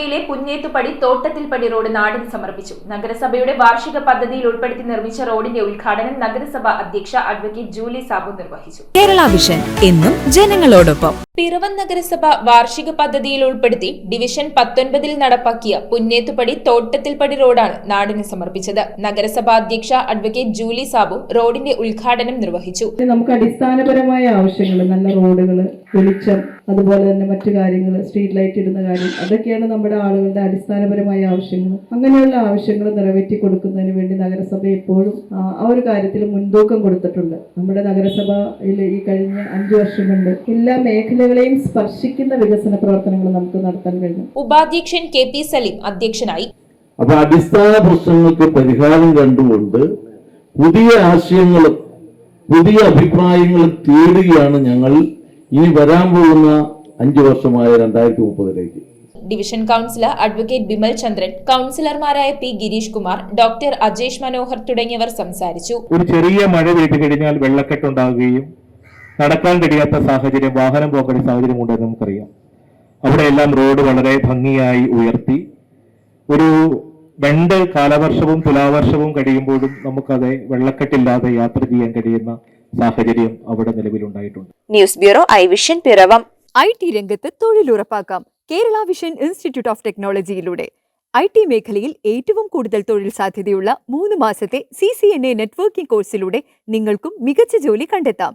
ആലപ്പുഴയിലെ പുന്നേത്തുപടി തോട്ടത്തിൽപ്പടി റോഡ് നാടിന് സമർപ്പിച്ചു. നഗരസഭയുടെ വാർഷിക പദ്ധതിയിൽ ഉൾപ്പെടുത്തി നിർമ്മിച്ച റോഡിന്റെ ഉദ്ഘാടനം നഗരസഭ അധ്യക്ഷ അഡ്വക്കേറ്റ് ജൂലി സാബു നിർവഹിച്ചു. കേരള വിഷൻ എന്നും ജനങ്ങളോടൊപ്പം. പിറവം നഗരസഭ വാർഷിക പദ്ധതിയിൽ ഉൾപ്പെടുത്തി ഡിവിഷൻ പത്തൊൻപതിൽ നടപ്പാക്കിയ പുന്നേത്തുപടി തോട്ടത്തിൽപ്പടി റോഡാണ് നാടിന് സമർപ്പിച്ചത്. നഗരസഭാ അധ്യക്ഷ അഡ്വക്കേറ്റ് ജൂലി സാബു റോഡിന്റെ ഉദ്ഘാടനം നിർവഹിച്ചു. നമുക്ക് അടിസ്ഥാനപരമായ ആവശ്യങ്ങൾ നല്ല റോഡുകൾ വെളിച്ചം അതുപോലെ തന്നെ മറ്റു കാര്യങ്ങൾ സ്ട്രീറ്റ് ലൈറ്റ് ഇടുന്ന കാര്യം അതൊക്കെയാണ് നമ്മുടെ ആളുകളുടെ അടിസ്ഥാനപരമായ ആവശ്യങ്ങൾ. അങ്ങനെയുള്ള ആവശ്യങ്ങൾ നിറവേറ്റി കൊടുക്കുന്നതിന് വേണ്ടി നഗരസഭ എപ്പോഴും ആ, ഒരു കാര്യത്തിൽ മുൻതൂക്കം കൊടുത്തിട്ടുണ്ട്. നമ്മുടെ നഗരസഭയിൽ ഈ കഴിഞ്ഞ അഞ്ചു വർഷം കൊണ്ട് എല്ലാ മേഖലകളെയും സ്പർശിക്കുന്ന വികസന പ്രവർത്തനങ്ങൾ നമുക്ക് നടത്താൻ കഴിഞ്ഞു ഉപാധ്യക്ഷൻ കെ പി സലീം അധ്യക്ഷനായി. അപ്പൊ അടിസ്ഥാന പ്രശ്നങ്ങൾക്ക് പരിഹാരം കണ്ടുകൊണ്ട് പുതിയ ആശയങ്ങളും പുതിയ അഭിപ്രായങ്ങളും തേടുകയാണ് ഞങ്ങൾ ഇനി വരാൻ പോകുന്ന അഞ്ചു വർഷമായ രണ്ടായിരത്തി മുപ്പതിലേക്ക് division councillor advocate Bimal Chandran കൗൺസിലർമാരായ പി ഗിരീഷ് കുമാർ ഡോക്ടർ അജേഷ് മനോഹർ തുടങ്ങിയവർ സംസാരിച്ചു. ഒരു ചെറിയ മഴ പെയ്തു കഴിഞ്ഞാൽ വെള്ളക്കെട്ടുണ്ടാകുകയും നടക്കാൻ കഴിയാത്ത സാഹചര്യം വാഹനം പോകേണ്ട സാഹചര്യം ഉണ്ടെന്ന് നമുക്കറിയാം. അവിടെയെല്ലാം റോഡ് വളരെ ഭംഗിയായി ഉയർത്തി. ഒരു രണ്ട് കാലവർഷവും തുലാവർഷവും കഴിയുമ്പോഴും നമുക്കത് വെള്ളക്കെട്ടില്ലാതെ യാത്ര ചെയ്യാൻ കഴിയുന്ന സാഹചര്യം അവിടെ നിലവിലുണ്ടായിട്ടുണ്ട്. News bureau I vision Piravom. I T രംഗത്ത് തൊഴിലുറപ്പാക്കാം. കേരള വിഷൻ ഇൻസ്റ്റിറ്റ്യൂട്ട് ഓഫ് ടെക്നോളജിയിലൂടെ. ഐ ടി മേഖലയിൽ ഏറ്റവും കൂടുതൽ തൊഴിൽ സാധ്യതയുള്ള മൂന്ന് മാസത്തെ C C N A networking കോഴ്സിലൂടെ നിങ്ങൾക്കും മികച്ച ജോലി കണ്ടെത്താം.